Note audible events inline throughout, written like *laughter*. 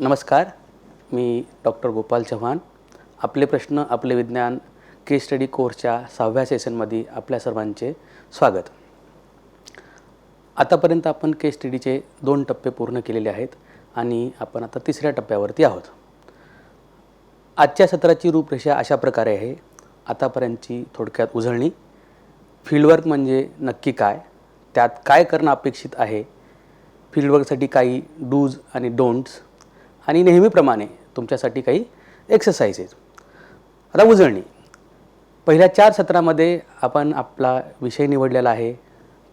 नमस्कार मी डॉक्टर गोपाल चव्हाण. आपले प्रश्न आपले विज्ञान केस स्टडी कोर्सच्या सहाव्या सेशनमध्ये आपल्या सर्वांचे स्वागत. आतापर्यंत आपण केस स्टडीचे दोन टप्पे पूर्ण केलेले आहेत आणि आपण आता तिसऱ्या टप्प्यावरती आहोत. आजच्या सत्राची रूपरेषा अशा प्रकारे आहे. आतापर्यंतची थोडक्यात उजळणी. फील्डवर्क म्हणजे नक्की काय? त्यात काय करणं अपेक्षित आहे? फील्डवर्कसाठी काही डूज आणि डोंट्स आणि नेहमीप्रमाणे तुमच्यासाठी काही एक्सरसाइजेस आता उजळणी. पहिल्या चार सत्रामध्ये आपण आपला विषय निवडलेला आहे.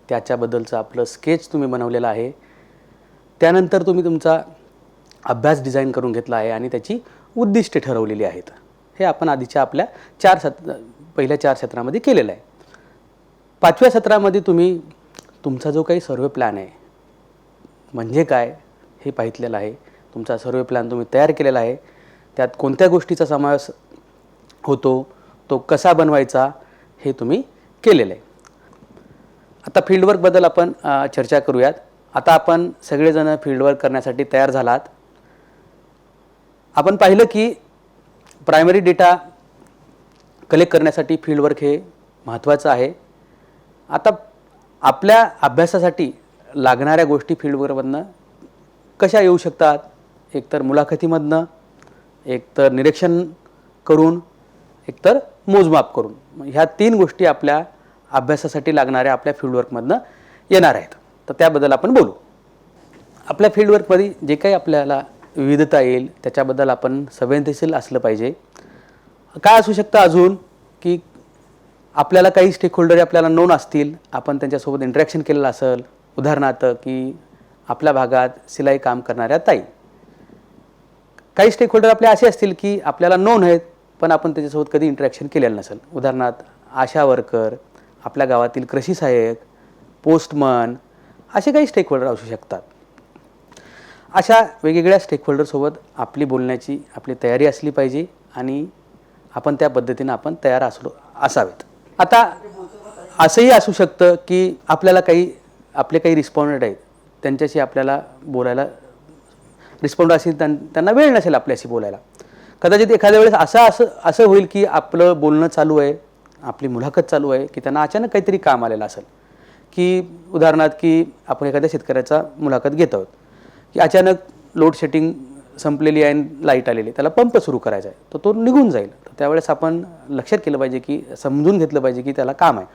त्याच्याबद्दलचं आपलं स्केच तुम्ही बनवलेलं आहे. त्यानंतर तुम्ही तुमचा अभ्यास डिझाईन करून घेतला आहे आणि त्याची उद्दिष्टे ठरवलेली आहेत. हे आपण आधीच्या आपल्या चार सत्र पहिल्या चार सत्रामध्ये केलेलं आहे. पाचव्या सत्रामध्ये तुम्ही तुमचा जो काही सर्व प्लॅन आहे म्हणजे काय हे पाहितलेलं आहे. तुमचा सर्वे प्लॅन तुम्ही तयार केलेला आहे. त्यात कोणत्या गोष्टीचा समावेश होतो तो कसा बनवायचा हे तुम्ही केलेलं आहे. आता फील्डवर्कबद्दल आपण चर्चा करूयात. आता आपण सगळेजण फील्डवर्क करण्यासाठी तयार झालात. आपण पाहिलं की प्रायमरी डेटा कलेक्ट करण्यासाठी फील्डवर्क हे महत्त्वाचं आहे. आता आपल्या अभ्यासासाठी लागणाऱ्या गोष्टी फील्डवर्कमधनं कशा येऊ शकतात? एकतर मुलाखतीमधनं एकतर निरीक्षण करून एकतर मोजमाप करून. ह्या तीन गोष्टी आपल्या अभ्यासासाठी लागणाऱ्या आपल्या फील्डवर्कमधनं येणार आहेत. तर त्याबद्दल आपण बोलू. आपल्या फील्डवर्कमध्ये जे काही आपल्याला विविधता येईल त्याच्याबद्दल आपण संवेदनशील असलं पाहिजे. काय असू शकतं अजून की आपल्याला काही स्टेकहोल्डर आपल्याला नोन असतील आपण त्यांच्यासोबत इंटरॅक्शन केलेलं असेल उदाहरणार्थ की आपल्या भागात सिलाई काम करणाऱ्या ताई. काही स्टेक होल्डर आपले असे असतील की आपल्याला नोन आहेत पण आपण त्याच्यासोबत कधी इंटरॅक्शन केलेलं नसेल. उदाहरणार्थ आशा वर्कर आपल्या गावातील कृषी सहाय्यक पोस्टमन असे काही स्टेक होल्डर असू शकतात. अशा वेगवेगळ्या स्टेक होल्डरसोबत आपली बोलण्याची आपली तयारी असली पाहिजे आणि आपण त्या पद्धतीनं आपण तयार असलो असावेत. आता असंही असू शकतं की आपल्याला काही आपले काही रिस्पॉन्डेंट आहेत त्यांच्याशी आपल्याला बोलायला रिस्पॉन्ड असेल त्यां त्यांना वेळ नसेल आपल्याशी बोलायला. कदाचित एखाद्या वेळेस असं असं असं होईल की आपलं बोलणं चालू आहे आपली मुलाखत चालू आहे की त्यांना अचानक काहीतरी काम आलेलं असेल. की उदाहरणार्थ की आपण एखाद्या शेतकऱ्याचा मुलाखत घेत आहोत की अचानक लोड शेटिंग संपलेली आहे लाइट आलेली त्याला पंप सुरू करायचा आहे तर तो निघून जाईल. तर त्यावेळेस आपण लक्षात केलं पाहिजे की समजून घेतलं पाहिजे की त्याला काम आहे.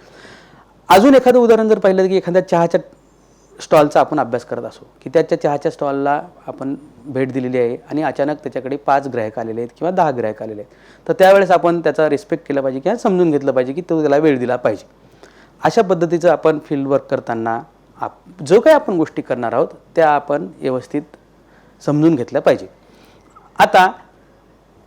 अजून एखादं उदाहरण जर पाहिलं की एखाद्या चहाच्या स्टॉलचा आपण अभ्यास करत असू की त्याच्या चहाच्या स्टॉलला आपण भेट दिलेली आहे आणि अचानक त्याच्याकडे पाच ग्राहक आलेले आहेत किंवा दहा ग्राहक आलेले आहेत. तर त्यावेळेस आपण त्याचा रिस्पेक्ट केला पाहिजे किंवा समजून घेतलं पाहिजे की तो त्याला वेळ दिला पाहिजे. अशा पद्धतीचं आपण फील्ड वर्क करताना आप जो काही आपण गोष्टी करणार आहोत त्या आपण व्यवस्थित समजून घेतल्या पाहिजे. आता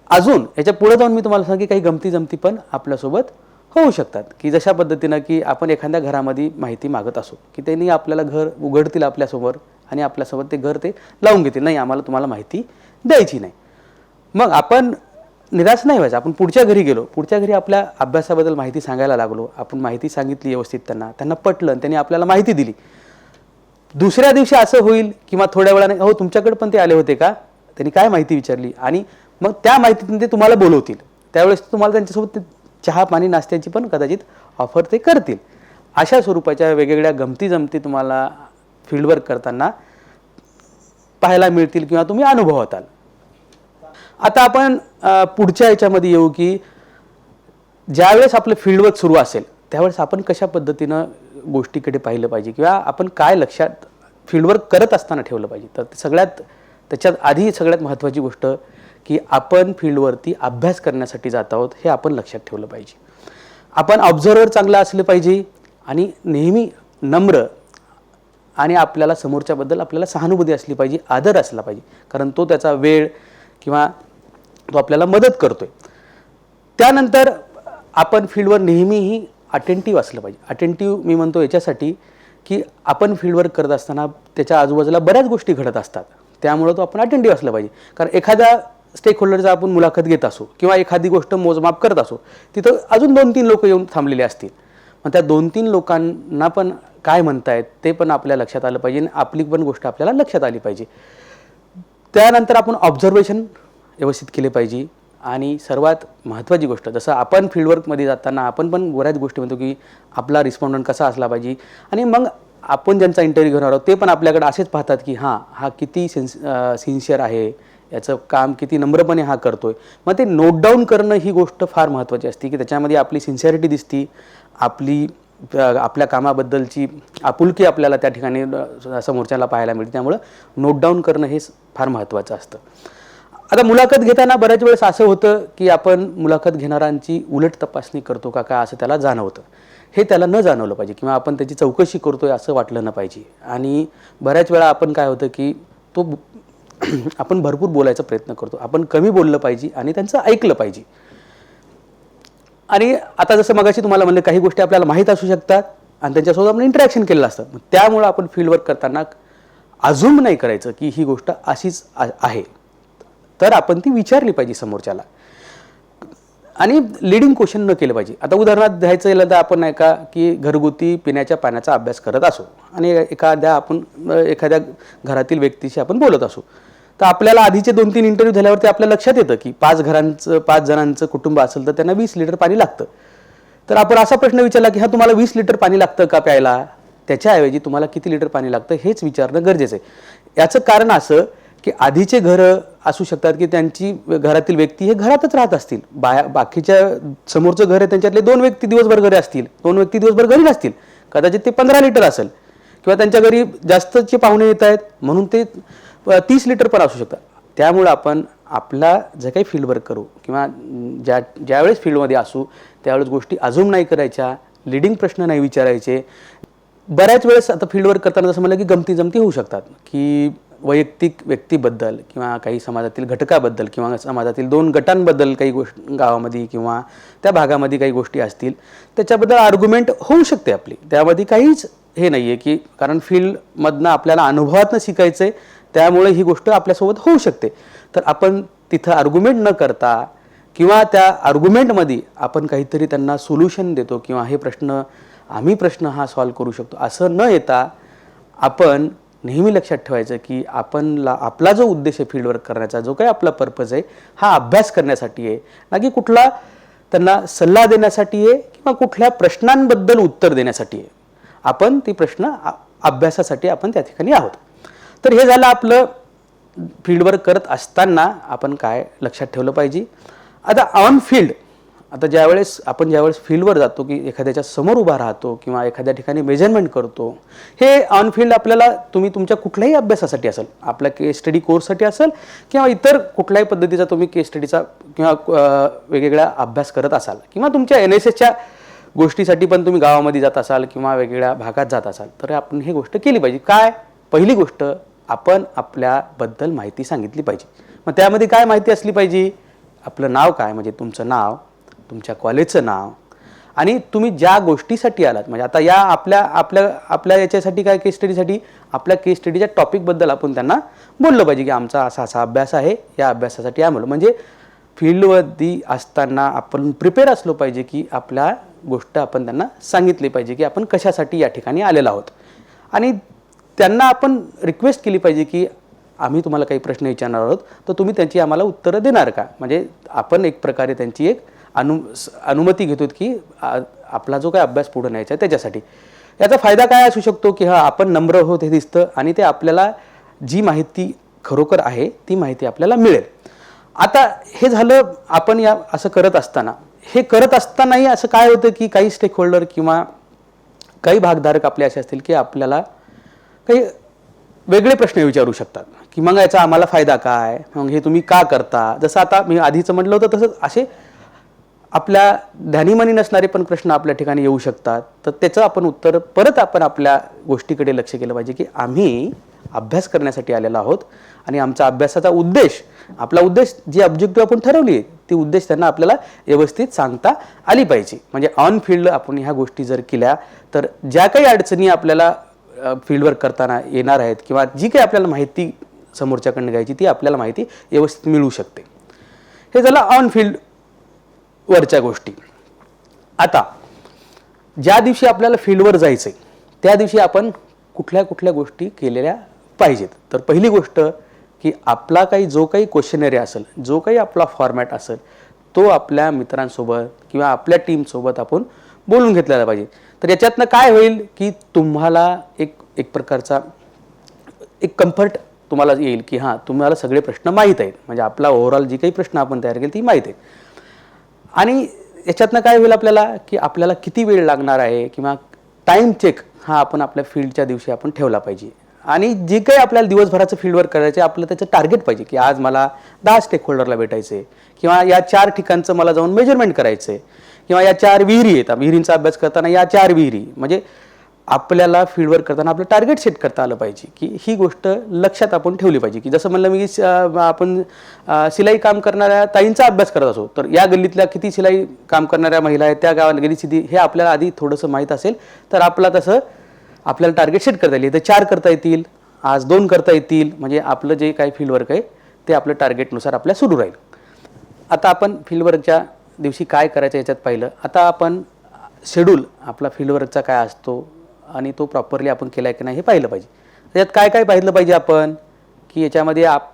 अजून याच्यापुढे जाऊन मी तुम्हाला सांगेन की काही गमती जमती पण आपल्यासोबत होऊ शकतात की जशा पद्धतीनं की आपण एखाद्या घरामध्ये माहिती मागत असो की त्यांनी आपल्याला घर उघडतील आपल्यासमोर आणि आपल्यासोबत ते घर ते लावून घेतील. नाही आम्हाला तुम्हाला माहिती द्यायची नाही. मग आपण निराश नाही व्हायचं. आपण पुढच्या घरी गेलो पुढच्या घरी आपल्या अभ्यासाबद्दल माहिती सांगायला लागलो आपण माहिती सांगितली व्यवस्थित त्यांना त्यांना पटलं आणि त्यांनी आपल्याला माहिती दिली. दुसऱ्या दिवशी असं होईल किंवा थोड्या वेळाने हो तुमच्याकडे पण ते आले होते का? त्यांनी काय माहिती विचारली आणि मग त्या माहितीतून ते तुम्हाला बोलवतील. त्यावेळेस तुम्हाला त्यांच्यासोबत ते चहा पाणी नाश्त्याची पण कदाचित ऑफर ते करतील. अशा स्वरूपाच्या वेगवेगळ्या गमती जमती तुम्हाला फील्डवर्क करताना पाहायला मिळतील किंवा तुम्ही अनुभवताल. आता आपण पुढच्या याच्यामध्ये येऊ की ज्यावेळेस आपलं फील्डवर्क सुरू असेल त्यावेळेस आपण कशा पद्धतीनं गोष्टीकडे पाहिलं पाहिजे किंवा आपण काय लक्षात फील्डवर्क करत असताना ठेवलं पाहिजे? तर सगळ्यात त्याच्यात आधी सगळ्यात महत्त्वाची गोष्ट की आपण फील्डवरती अभ्यास करण्यासाठी जात आहोत हे आपण लक्षात ठेवलं पाहिजे. आपण ऑब्झर्वर चांगला असलं पाहिजे आणि नेहमी नम्र आणि आपल्याला समोरच्याबद्दल आपल्याला सहानुभूती असली पाहिजे आदर असला पाहिजे. कारण तो त्याचा वेळ किंवा तो आपल्याला मदत करतो आहे त्यानंतर आपण फील्डवर नेहमीही अटेंटिव्ह असलं पाहिजे. अटेंटिव्ह मी म्हणतो याच्यासाठी की आपण फील्डवर्क करत असताना त्याच्या आजूबाजूला बऱ्याच गोष्टी घडत असतात. त्यामुळं तो आपण अटेंटिव्ह असलं पाहिजे. कारण एखाद्या स्टेक होल्डरचा आपण मुलाखत घेत असो किंवा एखादी गोष्ट मोजमाप करत असो तिथं अजून दोन तीन लोक येऊन थांबलेले असतील. मग त्या दोन तीन लोकांना पण काय म्हणतायत ते पण आपल्या लक्षात आलं पाहिजे आणि आपली पण गोष्ट आपल्याला लक्षात आली पाहिजे. त्यानंतर आपण ऑब्झर्वेशन व्यवस्थित केले पाहिजे. आणि सर्वात महत्त्वाची गोष्ट जसं आपण फील्डवर्कमध्ये जाताना आपण पण बऱ्याच गोष्टी म्हणतो की आपला रिस्पॉन्डंट कसा असला पाहिजे. आणि मग आपण ज्यांचा इंटरव्ह्यू घेणार आहोत ते पण आपल्याकडे असेच पाहतात की हां हा किती सिन्स सिन्सिअर आहे. याचं काम किती नम्रपणे हा करतोय. मग ते नोट डाऊन करणं ही गोष्ट फार महत्त्वाची असते की त्याच्यामध्ये आपली सिन्सिअरिटी दिसती आपली आपल्या कामाबद्दलची आपुलकी आपल्याला त्या ठिकाणी समोरच्याला पाहायला मिळते. त्यामुळं नोट डाऊन करणं हे फार महत्त्वाचं असतं. आता मुलाखत घेताना बऱ्याच वेळेस असं होतं की आपण मुलाखत घेणाऱ्यांची उलट तपासणी करतो का काय असं त्याला जाणवतं. हे त्याला न जाणवलं पाहिजे किंवा आपण त्याची चौकशी करतोय असं वाटलं न पाहिजे. आणि बऱ्याच वेळा आपण काय होतं की तो *clears throat* आपण भरपूर बोलायचा प्रयत्न करतो. आपण कमी बोललं पाहिजे आणि त्यांचं ऐकलं पाहिजे. आणि आता जसं मगाशी तुम्हाला म्हणलं काही गोष्टी आपल्याला माहीत असू शकतात आणि त्यांच्यासोबत आपण इंटरॅक्शन केलेलं असतं. मग त्यामुळं आपण फील्डवर्क करताना अजून नाही करायचं की ही गोष्ट अशीच आहे. तर आपण ती विचारली पाहिजे समोरच्याला. आणि लिडिंग क्वेश्चन न केलं पाहिजे. आता उदाहरणार्थ द्यायचं गेलं तर आपण नाही का की घरगुती पिण्याच्या पाण्याचा अभ्यास करत असो. आणि एखाद्या आपण एखाद्या घरातील व्यक्तीशी आपण बोलत असू. तर आपल्याला आधीचे दोन तीन इंटरव्ह्यू झाल्यावरती आपल्या लक्षात येतं की पाच घरांचं पाच जणांचं कुटुंब असेल तर त्यांना वीस लिटर पाणी लागतं. तर आपण असा प्रश्न विचारला की हा तुम्हाला वीस लिटर पाणी लागतं का प्यायला? त्याच्याऐवजी तुम्हाला किती लिटर पाणी लागतं हेच विचारणं गरजेचं आहे. याचं कारण असं की आधीचे घरं असू शकतात की त्यांची घरातील व्यक्ती हे घरातच राहत असतील. बाया बाकीच्या समोरचं घर आहे त्यांच्यातले दोन व्यक्ती दिवसभर घरी असतील दोन व्यक्ती दिवसभर घरी नसतील. कदाचित ते पंधरा लिटर असेल किंवा त्यांच्या घरी जास्तचे पाहुणे येत आहेत म्हणून ते तीस लिटर पण असू शकतात. त्यामुळं आपण आपला जे काही फील्डवर्क करू किंवा ज्या ज्यावेळेस फील्डमध्ये असू त्यावेळेस गोष्टी अजून नाही करायच्या लिडिंग प्रश्न नाही विचारायचे. बऱ्याच वेळेस आता फील्डवर्क करताना जसं म्हणलं की गमती जमती होऊ शकतात की वैयक्तिक व्यक्तीबद्दल किंवा काही समाजातील घटकाबद्दल किंवा समाजातील दोन गटांबद्दल काही गोष्ट गावामध्ये किंवा त्या भागामध्ये काही गोष्टी असतील त्याच्याबद्दल आर्ग्युमेंट होऊ शकते आपली. त्यामध्ये काहीच हे नाही आहे की कारण फील्डमधनं आपल्याला अनुभवातनं शिकायचं आहे त्यामुळे ही गोष्ट आपल्यासोबत होऊ शकते. तर आपण तिथं आर्ग्युमेंट न करता किंवा त्या आर्ग्युमेंटमध्ये आपण काहीतरी त्यांना सोल्युशन देतो किंवा हे प्रश्न आम्ही प्रश्न हा सॉल्व करू शकतो. असं न येता आपण नेहमी लक्षात ठेवायचं की आपणला आपला जो उद्देश आहे फील्डवर्क करण्याचा जो काही आपला पर्पज आहे हा अभ्यास करण्यासाठी आहे. ना की कुठला त्यांना सल्ला देण्यासाठी आहे किंवा कुठल्या प्रश्नांबद्दल उत्तर देण्यासाठी आहे. आपण ती प्रश्न आ- अभ्यासासाठी आपण त्या ठिकाणी आहोत. तर हे झालं आपलं फील्डवर्क करत असताना आपण काय लक्षात ठेवलं पाहिजे? आता ऑन फील्ड आता ज्यावेळेस आपण ज्यावेळेस फील्डवर जातो की एखाद्याच्या समोर उभा राहतो किंवा एखाद्या ठिकाणी मेजरमेंट करतो हे ऑन फील्ड आपल्याला तुम्ही तुमच्या कुठल्याही अभ्यासासाठी असेल आपल्या केस स्टडी कोर्ससाठी असेल किंवा इतर कुठल्याही पद्धतीचा तुम्ही केस स्टडीचा किंवा वेगवेगळा अभ्यास करत असाल किंवा तुमच्या एन एस एसच्या गोष्टीसाठी पण तुम्ही गावामध्ये जात असाल किंवा वेगवेगळ्या भागात जात असाल तर आपण ही गोष्ट केली पाहिजे. काय? पहिली गोष्ट आपण आपल्याबद्दल माहिती सांगितली पाहिजे. मग त्यामध्ये काय माहिती असली पाहिजे? आपलं नाव काय? म्हणजे तुमचं नाव तुमच्या कॉलेजचं नाव. आणि तुम्ही ज्या गोष्टीसाठी आलात म्हणजे आता या आपल्या आपल्या आपल्या याच्यासाठी काय केस स्टडीसाठी आपल्या केस स्टडीच्या टॉपिकबद्दल आपण त्यांना बोललं पाहिजे की आमचा असा असा अभ्यास आहे या अभ्यासासाठी आम्हाला. म्हणजे फील्डवरती असताना आपण प्रिपेअर असलो पाहिजे की आपल्या गोष्ट आपण त्यांना सांगितली पाहिजे की आपण कशासाठी या ठिकाणी आलेलो आहोत. आणि त्यांना आपण रिक्वेस्ट केली पाहिजे की आम्ही तुम्हाला काही प्रश्न विचारणार आहोत तर तुम्ही त्यांची आम्हाला उत्तरं देणार का? म्हणजे आपण एक प्रकारे त्यांची एक अनु अनुमती घेतो की आपला जो काय अभ्यास पुढे न्यायचा आहे त्याच्यासाठी. याचा फायदा काय असू शकतो की हा आपण नम्र होत हे दिसतं आणि ते आपल्याला जी माहिती खरोखर आहे ती माहिती आपल्याला मिळेल. आता हे झालं आपण या असं करत असताना. हे करत असतानाही असं काय होतं की काही स्टेक होल्डर किंवा काही भागधारक आपले असे असतील की आपल्याला काही वेगळे प्रश्न विचारू शकतात की मग याचा आम्हाला फायदा काय? मग हे तुम्ही का करता? जसं आता मी आधीचं म्हटलं होतं तसंच असे आपल्या ध्यानीमनी नसणारे पण प्रश्न आपल्या ठिकाणी येऊ शकतात. तर त्याचं आपण उत्तर परत आपण आपल्या गोष्टीकडे लक्ष केलं पाहिजे की आम्ही अभ्यास करण्यासाठी आलेलो आहोत आणि आमचा अभ्यासाचा उद्देश आपला उद्देश जी ऑब्जेक्टिव्ह आपण ठरवली आहे ती उद्देश त्यांना आपल्याला व्यवस्थित सांगता आली पाहिजे. म्हणजे ऑन फील्ड आपण ह्या गोष्टी जर केल्या तर ज्या काही अडचणी आपल्याला फील्डवर्क करताना येणार आहेत किंवा जी काही आपल्याला माहिती समोरच्याकडनं घ्यायची ती आपल्याला माहिती व्यवस्थित मिळू शकते. हे झालं ऑन फील्ड वरच्या गोष्टी. आता ज्या दिवशी आपल्याला फील्डवर जायचं आहे त्या दिवशी आपण कुठल्या कुठल्या गोष्टी केलेल्या पाहिजेत. तर पहिली गोष्ट की आपला काही जो काही क्वेश्चनरी असेल जो काही आपला फॉर्मॅट असेल तो आपल्या मित्रांसोबत किंवा आपल्या टीमसोबत आपण बोलून घेतलेला पाहिजे. तर याच्यातनं काय होईल की तुम्हाला एक एक प्रकारचा एक कम्फर्ट तुम्हाला येईल की हां तुम्हाला सगळे प्रश्न माहीत आहेत. म्हणजे आपला ओव्हरऑल जी काही प्रश्न आपण तयार केले ती माहीत आहेत. आणि याच्यातनं काय होईल आपल्याला की आपल्याला किती वेळ लागणार आहे किंवा टाईम चेक हा आपण आपल्या फील्डच्या दिवशी आपण ठेवला पाहिजे. आणि जे काही आपल्याला दिवसभराचं फील्डवर्क करायचं आहे आपलं त्याचं टार्गेट पाहिजे की आज मला दहा स्टेक होल्डरला भेटायचं आहे किंवा या चार ठिकाणचं मला जाऊन मेजरमेंट करायचं आहे किंवा या चार विहिरी आहेत. विहिरींचा अभ्यास करताना या चार विहिरी. म्हणजे आपल्याला फील्डवर करताना आपलं टार्गेट सेट करता आलं पाहिजे. की ही गोष्ट लक्षात आपण ठेवली पाहिजे. की जसं म्हणलं मी की आपण शिलाई काम करणाऱ्या ताईंचा अभ्यास करत असो तर या गल्लीतल्या किती शिलाई काम करणाऱ्या महिला आहेत त्या गावात गल्ली किती हे आपल्याला आधी थोडंसं माहीत असेल तर आपला तसं आपल्याला टार्गेट सेट करता येईल. तर चार करता येतील आज दोन करता येतील म्हणजे आपलं जे काही फील्डवर्क आहे ते आपलं टार्गेटनुसार आपल्या सुरू राहील. आता आपण फील्डवर्कच्या दिवशी काय करायचं याच्यात पाहिलं. आता आपण शेड्यूल आपला फील्डवर्कचा काय असतो आणि तो प्रॉपरली आपण केला आहे की नाही हे पाहिलं पाहिजे. त्याच्यात काय काय पाहिलं पाहिजे आपण? की याच्यामध्ये आप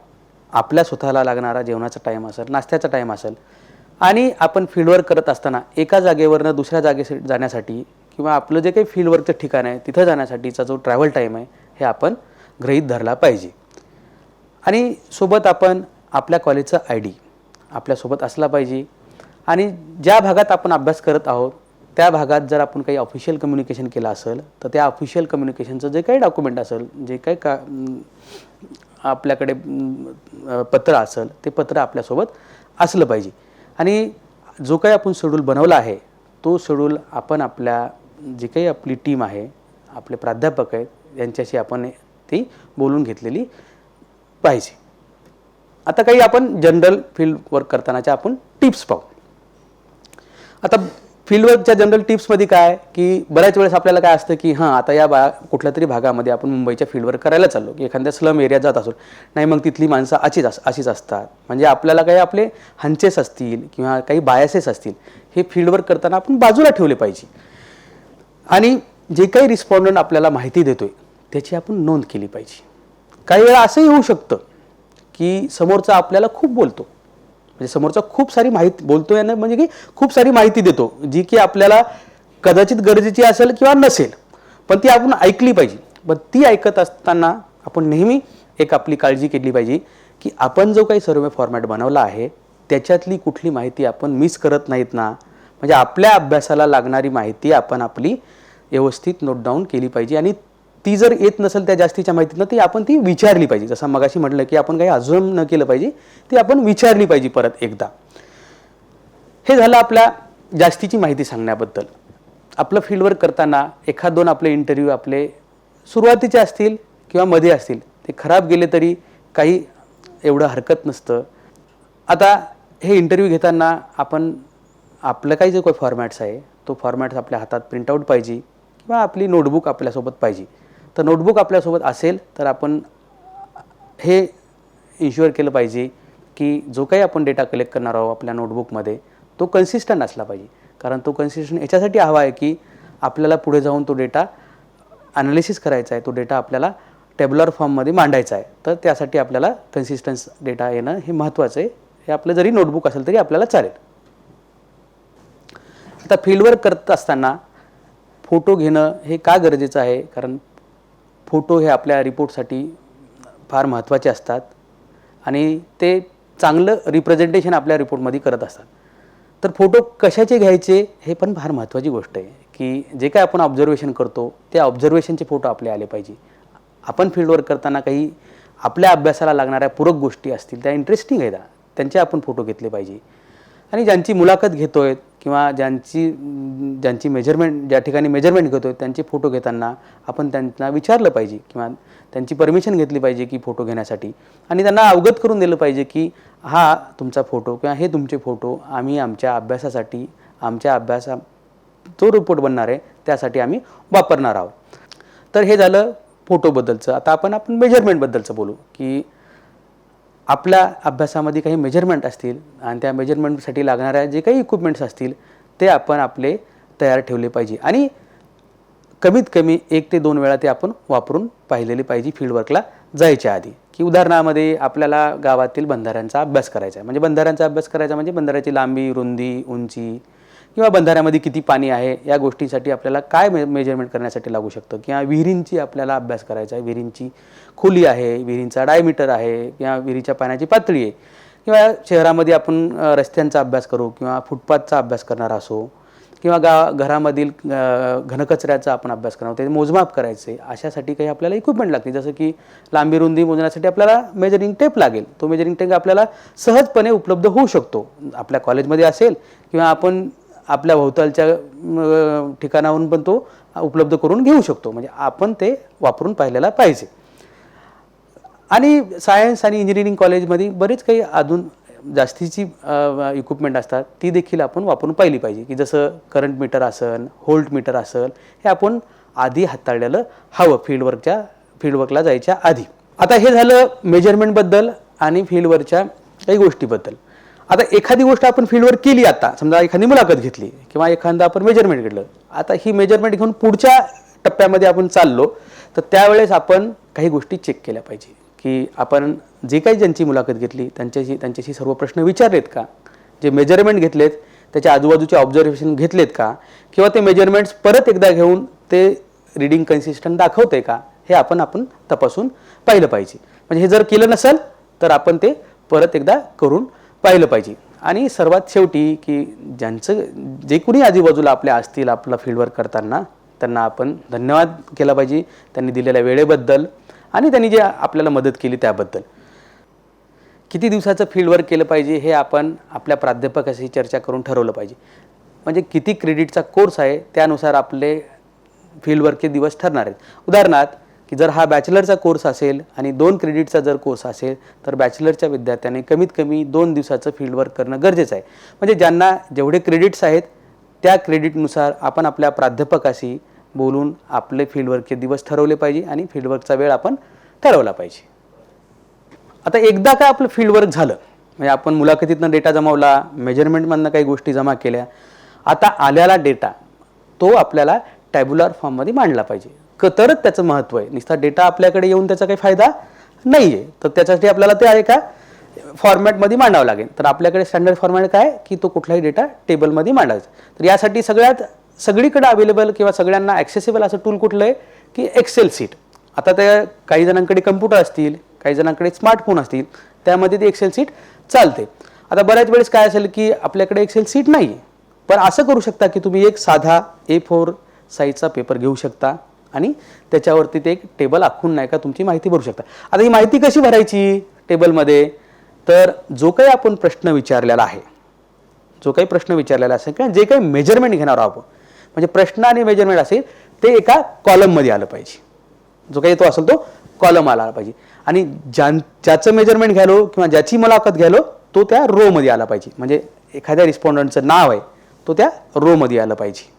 आपल्या स्वतःला लागणारा जेवणाचा टाईम असेल नाश्त्याचा टाईम असेल आणि आपण फील्डवर्क करत असताना एका जागेवरनं दुसऱ्या जागे जाण्यासाठी किंवा आपलं जे काही फील्डवर्कचं ठिकाण आहे तिथं जाण्यासाठीचा जो ट्रॅव्हल टाईम आहे हे आपण गृहीत धरला पाहिजे. आणि सोबत आपण आपल्या कॉलेजचा आय डी आपल्यासोबत असला पाहिजे. आणि ज्या भागात आपण अभ्यास करत आहोत त्या भागात जर आपण काही ऑफिशियल कम्युनिकेशन केलं असेल तर त्या ऑफिशियल कम्युनिकेशनचं जे काही डॉक्युमेंट असेल जे काही का आपल्याकडे पत्र असेल ते पत्र आपल्यासोबत असलं पाहिजे. आणि जो काही आपण शेड्यूल बनवला आहे तो शेड्यूल आपण आपल्या जी काही आपली टीम आहे आपले प्राध्यापक आहेत यांच्याशी आपण ती बोलून घेतलेली पाहिजे. आता काही आपण जनरल फील्ड वर्क करतानाच्या आपण टिप्स पाहू. आता फील्डवर्कच्या जनरल टिप्समध्ये काय की बऱ्याच वेळेस आपल्याला काय असतं की हां आता या बा कुठल्या तरी भागामध्ये आपण मुंबईच्या फील्डवर करायला चाललो की एखाद्या स्लम एरियात जात असो. नाही मग तिथली माणसं अशीच अस अशीच असतात. म्हणजे आपल्याला काही आपले हंचेस असतील किंवा काही बायसेस असतील हे फील्डवर्क करताना आपण बाजूला ठेवले पाहिजे. आणि जे काही रिस्पॉन्डंट आपल्याला माहिती देतोय त्याची आपण नोंद केली पाहिजे. काही वेळा असंही होऊ शकतं की समोरचा आपल्याला खूप बोलतो. म्हणजे समोरचा खूप सारी माहिती बोलतो ना म्हणजे की खूप सारी माहिती देतो जी की आपल्याला कदाचित गरजेची असेल किंवा नसेल पण ती आपण ऐकली पाहिजे. पण ती ऐकत असताना आपण नेहमी एक आपली काळजी केली पाहिजे की आपण जो काही सर्वे फॉर्मॅट बनवला आहे त्याच्यातली कुठली माहिती आपण मिस करत नाहीत ना. म्हणजे आपल्या अभ्यासाला लागणारी माहिती आपण आपली व्यवस्थित नोट डाऊन केली पाहिजे आणि ती जर येत नसेल त्या जास्तीच्या माहितीनं ती आपण ती विचारली पाहिजे. जसं मगाशी म्हटलं की आपण काही अजून न केलं पाहिजे ती आपण विचारली पाहिजे परत एकदा. हे झालं आपल्या जास्तीची माहिती सांगण्याबद्दल. आपलं फील्डवर्क करताना एखाद दोन आपले इंटरव्ह्यू आपले सुरुवातीचे असतील किंवा मध्ये असतील ते खराब गेले तरी काही एवढं हरकत नसतं. आता हे इंटरव्ह्यू घेताना आपण आपलं काही जो काही फॉर्मॅट्स आहे तो फॉर्मॅट्स आपल्या हातात प्रिंटआउट पाहिजे किंवा आपली नोटबुक आपल्यासोबत पाहिजे. तर नोटबुक आपल्यासोबत असेल तर आपण हे इन्श्युअर केलं पाहिजे की जो काही आपण डेटा कलेक्ट करणार आहोत आपल्या नोटबुकमध्ये तो कन्सिस्टंट असला पाहिजे. कारण तो कन्सिस्टंट याच्यासाठी हवा आहे की आपल्याला पुढे जाऊन तो डेटा ॲनालिसिस करायचा आहे तो डेटा आपल्याला टेबलर फॉर्ममध्ये मांडायचा आहे. तर त्यासाठी आपल्याला कन्सिस्टन्स डेटा येणं हे महत्त्वाचं आहे. हे आपलं जरी नोटबुक असेल तरी आपल्याला चालेल. आता फील्डवर्क करत असताना फोटो घेणं हे का गरजेचं आहे? कारण फोटो हे आपल्या रिपोर्टसाठी फार महत्त्वाचे असतात आणि ते चांगलं रिप्रेझेंटेशन आपल्या रिपोर्टमध्ये करत असतात. तर फोटो कशाचे घ्यायचे हे पण फार महत्त्वाची गोष्ट आहे की जे काय आपण ऑब्झर्वेशन करतो त्या ऑब्झर्वेशनचे फोटो आपले आले पाहिजे. आपण फील्डवर्क करताना काही आपल्या अभ्यासाला लागणाऱ्या पूरक गोष्टी असतील त्या इंटरेस्टिंग आहेत त्यांचे आपण फोटो घेतले पाहिजे. आणि ज्यांची मुलाखत घेतो आहेत किंवा ज्यांची ज्यांची मेजरमेंट ज्या ठिकाणी मेजरमेंट घेतो त्यांचे फोटो घेताना आपण त्यांना विचारलं पाहिजे किंवा त्यांची परमिशन घेतली पाहिजे की फोटो घेण्यासाठी. आणि त्यांना अवगत करून दिलं पाहिजे की हा तुमचा फोटो किंवा हे तुमचे फोटो आम्ही आमच्या अभ्यासासाठी आमच्या अभ्यासा जो रिपोर्ट बनणार आहे त्यासाठी आम्ही वापरणार आहोत. तर हे झालं फोटोबद्दलचं आता आपण आपण मेजरमेंटबद्दलचं बोलू की आपल्या अभ्यासामध्ये काही मेजरमेंट असतील आणि त्या मेजरमेंटसाठी लागणाऱ्या जे काही इक्विपमेंट्स असतील ते आपण आपले तयार ठेवले पाहिजे. आणि कमीत कमी एक ते दोन वेळा ते आपण वापरून पाहिलेली पाहिजे फील्डवर्कला जायच्या आधी. की उदाहरणामध्ये आपल्याला गावातील बंधाऱ्यांचा अभ्यास करायचा आहे. म्हणजे बंधाऱ्यांचा अभ्यास करायचा म्हणजे बंधाऱ्याची लांबी रुंदी उंची किंवा बंधाऱ्यामध्ये किती पाणी आहे या गोष्टीसाठी आपल्याला काय मे मेजरमेंट करण्यासाठी लागू शकतं? किंवा विहिरींची आपल्याला अभ्यास करायचा आहे. विहिरींची खोली आहे विहिरींचा डायमीटर आहे किंवा विहिरीच्या पाण्याची पातळी आहे. किंवा शहरामध्ये आपण रस्त्यांचा अभ्यास करू किंवा फुटपाथचा अभ्यास करणार असो किंवा गा घरामधील घनकचऱ्याचा आपण अभ्यास करणार ते मोजमाप करायचे अशासाठी काही आपल्याला इक्विपमेंट लागते जसं की लांबी रुंदी मोजण्यासाठी आपल्याला मेजरिंग टेप लागेल. तो मेजरिंग टेप आपल्याला सहजपणे उपलब्ध होऊ शकतो. आपल्या कॉलेजमध्ये असेल किंवा आपण आपल्या भोवतालच्या ठिकाणाहून पण तो उपलब्ध करून घेऊ शकतो. म्हणजे आपण ते वापरून पाहिलेला पाहिजे. आणि सायन्स आणि इंजिनिअरिंग कॉलेजमध्ये बरेच काही अजून जास्तीची इक्विपमेंट असतात. ती देखील आपण वापरून पाहिली पाहिजे. की जसं करंट मीटर असेल होल्ट मीटर असेल हे आपण आधी हाताळलेलं हवं फील्डवर्कच्या फील्डवर्कला जायच्या आधी. आता हे झालं मेजरमेंटबद्दल आणि फील्डवरच्या काही गोष्टीबद्दल. आता एखादी गोष्ट आपण फील्डवर केली आता समजा एखादी मुलाखत घेतली किंवा एखादा आपण मेजरमेंट घेतलं आता ही मेजरमेंट घेऊन पुढच्या टप्प्यामध्ये आपण चाललो तर त्यावेळेस आपण काही गोष्टी चेक केल्या पाहिजे. की आपण जे काही ज्यांची मुलाखत घेतली त्यांच्याशी त्यांच्याशी सर्व प्रश्न विचारलेत का? जे मेजरमेंट घेतलेत त्याच्या आजूबाजूचे ऑब्झर्वेशन घेतलेत का? किंवा ते मेजरमेंट्स परत एकदा घेऊन ते रिडिंग कन्सिस्टंट दाखवते का? हे आपण आपण तपासून पाहिलं पाहिजे. म्हणजे हे जर केलं नसेल तर आपण ते परत एकदा करून पाहिलं पाहिजे. आणि सर्वात शेवटी की ज्यांचं जे कोणी आजूबाजूला आपल्या असतील आपला फील्डवर्क करताना त्यांना आपण धन्यवाद केला पाहिजे त्यांनी दिलेल्या वेळेबद्दल आणि त्यांनी जे आपल्याला मदत केली त्याबद्दल. किती दिवसाचं फील्डवर्क केलं पाहिजे हे आपण आपल्या प्राध्यापकाशी चर्चा करून ठरवलं पाहिजे. म्हणजे किती क्रेडिटचा कोर्स आहे त्यानुसार आपले फील्डवर्कचे दिवस ठरणार आहेत. उदाहरणार्थ की जर हा बॅचलरचा कोर्स असेल आणि दोन क्रेडिटचा जर कोर्स असेल तर बॅचलरच्या विद्यार्थ्याने कमीत कमी दोन दिवसाचं फील्डवर्क करणं गरजेचं आहे. म्हणजे ज्यांना जेवढे क्रेडिट्स आहेत त्या क्रेडिटनुसार आपण आपल्या प्राध्यापकाशी बोलून आपले फील्डवर्कचे दिवस ठरवले पाहिजे आणि फील्डवर्कचा वेळ आपण ठरवला पाहिजे. आता एकदा का आपलं फील्डवर्क झालं म्हणजे आपण मुलाखतीतनं डेटा जमावला मेजरमेंटमधनं काही गोष्टी जमा केल्या आता आलेला डेटा तो आपल्याला टॅब्युलर फॉर्ममध्ये मांडला पाहिजे. क तरच त्याचं महत्त्व आहे. नुसता डेटा आपल्याकडे येऊन त्याचा काही फायदा नाही आहे तर त्याच्यासाठी आपल्याला ते आहे का? फॉर्मॅटमध्ये मांडावं लागेल. तर आपल्याकडे स्टँडर्ड फॉर्मॅट काय? की तो कुठलाही डेटा टेबलमध्ये मांडायचा. तर यासाठी सगळ्यात सगळीकडे अवेलेबल किंवा सगळ्यांना ॲक्सेसिबल असं टूल कुठलं आहे की एक्सेल सीट आता त्या काही जणांकडे कम्प्युटर असतील काही जणांकडे स्मार्टफोन असतील त्यामध्ये ती एक्सेल सीट चालते. आता बऱ्याच वेळेस काय असेल की आपल्याकडे एक्सेल सीट नाही आहे पण असं करू शकता की तुम्ही एक साधा ए फोर साईजचा पेपर घेऊ शकता. आणि त्याच्यावरती ते एक टेबल आखून नाही का तुमची माहिती भरू शकता. आता ही माहिती कशी भरायची टेबलमध्ये तर जो काही आपण प्रश्न विचारलेला आहे जो काही प्रश्न विचारलेला असेल किंवा जे काही मेजरमेंट घेणार आहोत आपण म्हणजे प्रश्न आणि मेजरमेंट असेल ते एका कॉलममध्ये आलं पाहिजे. जो काही तो असेल तो कॉलम आला पाहिजे. आणि ज्यां ज्याचं मेजरमेंट घ्यालो किंवा ज्याची मुलाखत घ्यालो तो त्या रोमध्ये आला पाहिजे. म्हणजे एखाद्या रिस्पॉन्डंटचं नाव आहे तो त्या रोमध्ये आलं पाहिजे.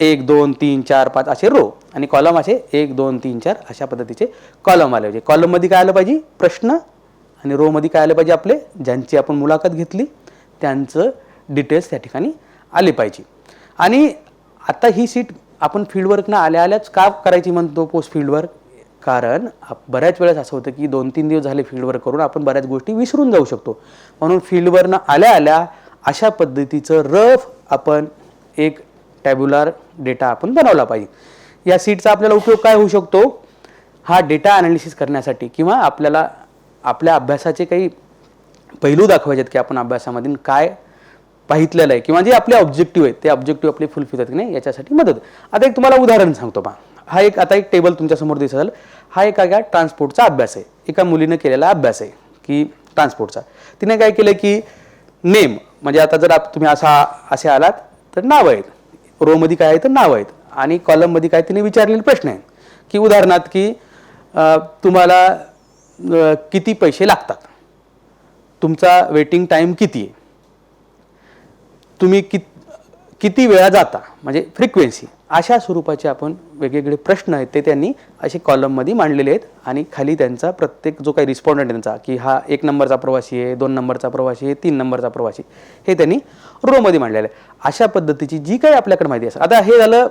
एक दोन तीन चार पाच असे रो आणि कॉलम असे एक दोन तीन चार अशा पद्धतीचे कॉलम आले पाहिजे. कॉलममध्ये काय आलं पाहिजे? प्रश्न आणि रोमध्ये काय आलं पाहिजे आपले? ज्यांची आपण मुलाखत घेतली त्यांचं डिटेल्स त्या ठिकाणी आले पाहिजे. आणि आता ही सीट आपण फील्डवर्कनं आल्या आल्याच का करायची म्हणतो पोस्ट फील्डवर्क कारण आप- बऱ्याच वेळेस असं होतं की दोन तीन दिवस झाले फील्डवर्क करून आपण बऱ्याच गोष्टी विसरून जाऊ शकतो. म्हणून फील्डवरनं आल्या आल्या अशा पद्धतीचं रफ आपण एक टॅब्युलर डेटा आपण बनवला पाहिजे. या सीटचा आपल्याला उपयोग काय होऊ शकतो? हा डेटा अनालिसिस करण्यासाठी किंवा आपल्याला आपल्या अभ्यासाचे काही पैलू दाखवायचे आहेत की आपण अभ्यासामधून काय पाहितलेलं आहे किंवा जे आपले ऑब्जेक्टिव्ह आहेत ते ऑब्जेक्टिव्ह आपले फुलफिल होतात की नाही याच्यासाठी मदत. आता एक तुम्हाला उदाहरण सांगतो पहा. हा एक आता एक टेबल तुमच्यासमोर दिसत असेल हा एका काय ट्रान्सपोर्टचा अभ्यास आहे. एका मुलीनं केलेला अभ्यास आहे की ट्रान्सपोर्टचा तिने काय केलं की नेम म्हणजे आता जर आप- तुम्ही असा असे आलात तर नाव आहेत. रोमध्ये काय आहे तर नाव आहेत. आणि कॉलममध्ये काय तिने विचारलेले प्रश्न आहेत. की उदाहरणार्थ की तुम्हाला किती पैसे लागतात? तुमचा वेटिंग टाईम किती आहे? तुम्ही कित किती वेळा जाता? म्हणजे फ्रिक्वेन्सी अशा स्वरूपाचे आपण वेगवेगळे प्रश्न आहेत ते त्यांनी असे कॉलममध्ये मांडलेले आहेत. आणि खाली त्यांचा प्रत्येक जो काही रिस्पॉन्डंट त्यांचा की हा एक नंबरचा प्रवासी आहे दोन नंबरचा प्रवासी आहे तीन नंबरचा प्रवासी हे त्यांनी रोमध्ये मांडलेलं आहे. अशा पद्धतीची जी काही आपल्याकडे माहिती असेल आता हे झालं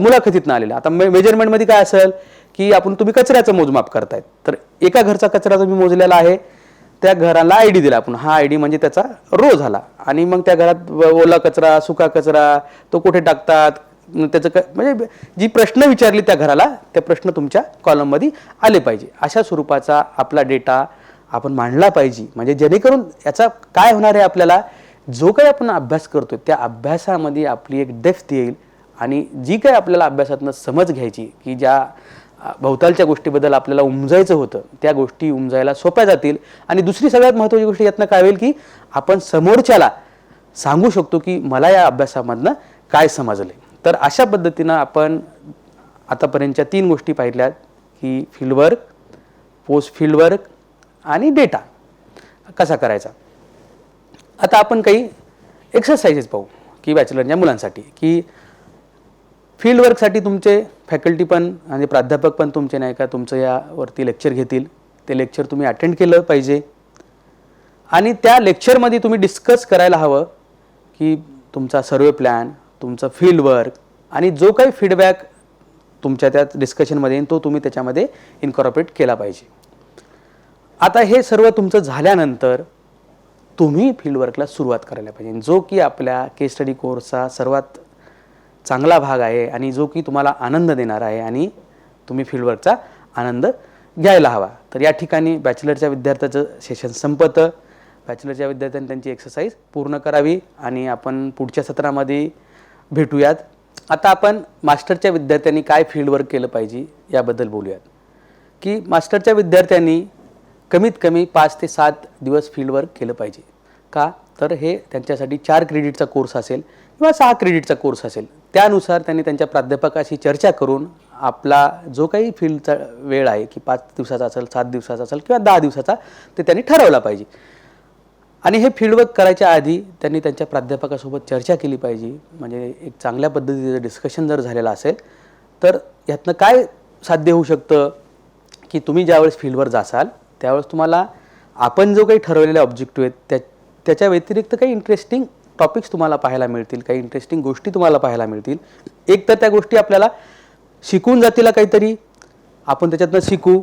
मुलाखतीतनं आलेलं. आता मे मेजरमेंटमध्ये काय असेल की आपण तुम्ही कचऱ्याचं मोजमाप करतायत. तर एका घरचा कचरा तुम्ही मोजलेला आहे त्या घराला आय डी दिला आपण. हा आय डी म्हणजे त्याचा रो झाला. आणि मग त्या घरात ओला कचरा सुका कचरा तो कुठे टाकतात त्याचं क म्हणजे जी प्रश्न विचारली त्या घराला त्या प्रश्न तुमच्या कॉलममध्ये आले पाहिजे. अशा स्वरूपाचा आपला डेटा आपण मांडला पाहिजे. म्हणजे जेणेकरून याचा काय होणार आहे आपल्याला? जो काही आपण अभ्यास करतो त्या अभ्यासामध्ये आपली एक डेफ्थ येईल. आणि जी काही आपल्याला अभ्यासातनं समज घ्यायची की ज्या भोवतालच्या गोष्टीबद्दल आपल्याला उमजायचं होतं त्या गोष्टी उमजायला सोप्या जातील. आणि दुसरी सगळ्यात महत्त्वाची गोष्ट यातनं काय होईल की आपण समोरच्याला सांगू शकतो की मला या अभ्यासामधनं काय समजले. तर अशा पद्धतीनं आपण आतापर्यंतच्या तीन गोष्टी पाहिल्यात की फील्डवर्क पोस्ट फील्डवर्क आणि डेटा कसा करायचा? आता आपण काही एक्सरसाइजेस पाहू की बॅचलरच्या मुलांसाठी की फील्ड वर्कसाठी तुमचे फॅकल्टी पण आणि प्राध्यापक पण तुमचे नाही का तुमचं यावरती लेक्चर घेतील. ते लेक्चर तुम्ही अटेंड केलं पाहिजे. आणि त्या लेक्चरमध्ये तुम्ही डिस्कस करायला हवं की तुमचा सर्वे प्लॅन तुमचं फील्ड वर्क आणि जो काही फीडबॅक तुमच्या त्या डिस्कशनमध्ये येईल तो तुम्ही त्याच्यामध्ये इन्कॉर्पोरेट केला पाहिजे. आता हे सर्व तुमचं झाल्यानंतर तुम्ही फील्डवर्कला सुरुवात करायला पाहिजे. जो की आपल्या केस स्टडी कोर्सचा सर्वात चांगला भाग आहे आणि जो की तुम्हाला आनंद देणार आहे आणि तुम्ही फील्डवर्कचा आनंद घ्यायला हवा. तर या ठिकाणी बॅचलरच्या विद्यार्थ्याचं सेशन संपतं. बॅचलरच्या विद्यार्थ्यांनी त्यांची एक्सरसाइज पूर्ण करावी आणि आपण पुढच्या सत्रामध्ये भेटूयात. आता आपण मास्टरच्या विद्यार्थ्यांनी काय फील्डवर्क केलं पाहिजे याबद्दल बोलूयात. की मास्टरच्या विद्यार्थ्यांनी कमीत कमी पाच ते सात दिवस फील्डवर्क केलं पाहिजे. का? तर हे त्यांच्यासाठी चार क्रेडिटचा कोर्स असेल. किंवा सहा क्रेडिटचा कोर्स असेल त्यानुसार त्यांनी त्यांच्या प्राध्यापकाशी चर्चा करून आपला जो काही फील्डचा वेळ आहे की पाच दिवसाचा असेल सात दिवसाचा असेल किंवा दहा दिवसाचा ते त्यांनी ठरवला पाहिजे. आणि हे फील्डवर्क करायच्या आधी त्यांनी त्यांच्या प्राध्यापकासोबत चर्चा केली पाहिजे. म्हणजे एक चांगल्या पद्धतीचं डिस्कशन जर झालेलं असेल तर यातनं काय साध्य होऊ शकतं? की तुम्ही ज्यावेळेस फील्डवर जासाल त्यावेळेस तुम्हाला आपण जो काही ठरवलेले ऑब्जेक्टिव्ह आहेत त्या त्याच्या व्यतिरिक्त काही इंटरेस्टिंग टॉपिक्स तुम्हाला पाहायला मिळतील काही इंटरेस्टिंग गोष्टी तुम्हाला पाहायला मिळतील. एक तर त्या गोष्टी आपल्याला शिकून जातील काहीतरी आपण त्याच्यातनं शिकू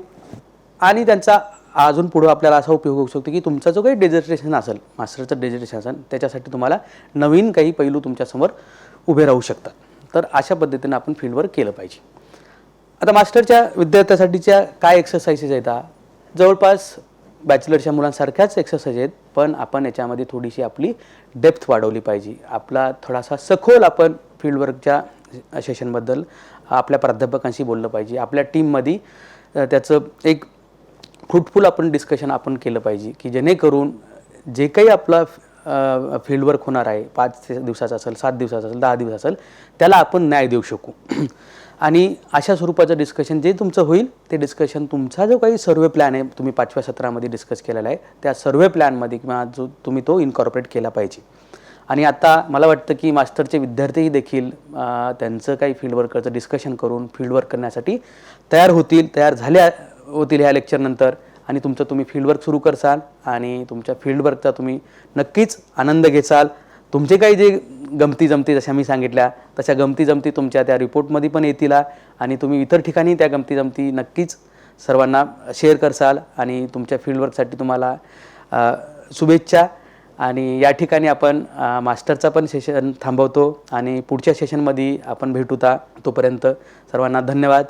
आणि त्यांचा अजून पुढं आपल्याला असा उपयोग होऊ शकतो की तुमचा जो काही डेझर्टेशन असेल मास्टरचं डेझर्टेशन असेल त्याच्यासाठी तुम्हाला नवीन काही पैलू तुमच्यासमोर उभे राहू शकतात. तर अशा पद्धतीनं आपण फील्डवर केलं पाहिजे. आता मास्टरच्या विद्यार्थ्यासाठीच्या काय एक्सरसाइजेस आहेत? जवळपास बॅचलरच्या मुलांसारख्याच एक्सरसाइज आहेत पण आपण याच्यामध्ये थोडीशी आपली डेप्थ वाढवली पाहिजे. आपला थोडासा सखोल आपण फील्डवर्कच्या सेशनबद्दल आपल्या प्राध्यापकांशी बोललं पाहिजे. आपल्या टीममध्ये त्याचं एक फ्रुटफुल आपण डिस्कशन आपण केलं पाहिजे की जेणेकरून जे काही आपला फील्डवर्क होणार आहे पाच ते दिवसाचा असेल सात दिवसाचा असेल दहा दिवस असेल त्याला आपण न्याय देऊ शकू. आणि अशा स्वरूपाचं डिस्कशन जे तुमचं होईल ते डिस्कशन तुमचा जो काही सर्वे प्लॅन आहे तुम्ही पाचव्या सत्रामध्ये डिस्कस केलेला आहे त्या सर्वे प्लॅनमध्ये किंवा जो तुम्ही तो इन्कॉर्पोरेट केला पाहिजे. आणि आता मला वाटतं की मास्टरचे विद्यार्थीही देखील त्यांचं काही फील्डवर्कचं डिस्कशन करून फील्डवर्क करण्यासाठी तयार होतील तयार झाल्या होतील ह्या लेक्चरनंतर आणि तुमचं तुम्ही फील्डवर्क सुरू करसाल आणि तुमच्या फील्डवर्कचा तुम्ही नक्कीच आनंद घेसाल. तुमचे काही जे गमती जमती जशा मी सांगितल्या तशा गमती जमती तुमच्या त्या रिपोर्टमध्ये पण येतील आणि तुम्ही इतर ठिकाणी त्या गमती जमती नक्कीच सर्वांना शेअर करसाल आणि तुमच्या फील्डवर्कसाठी तुम्हाला शुभेच्छा. आणि या ठिकाणी आपण मास्टरचा पण सेशन थांबवतो आणि पुढच्या सेशनमध्ये आपण भेटूता तोपर्यंत. सर्वांना धन्यवाद.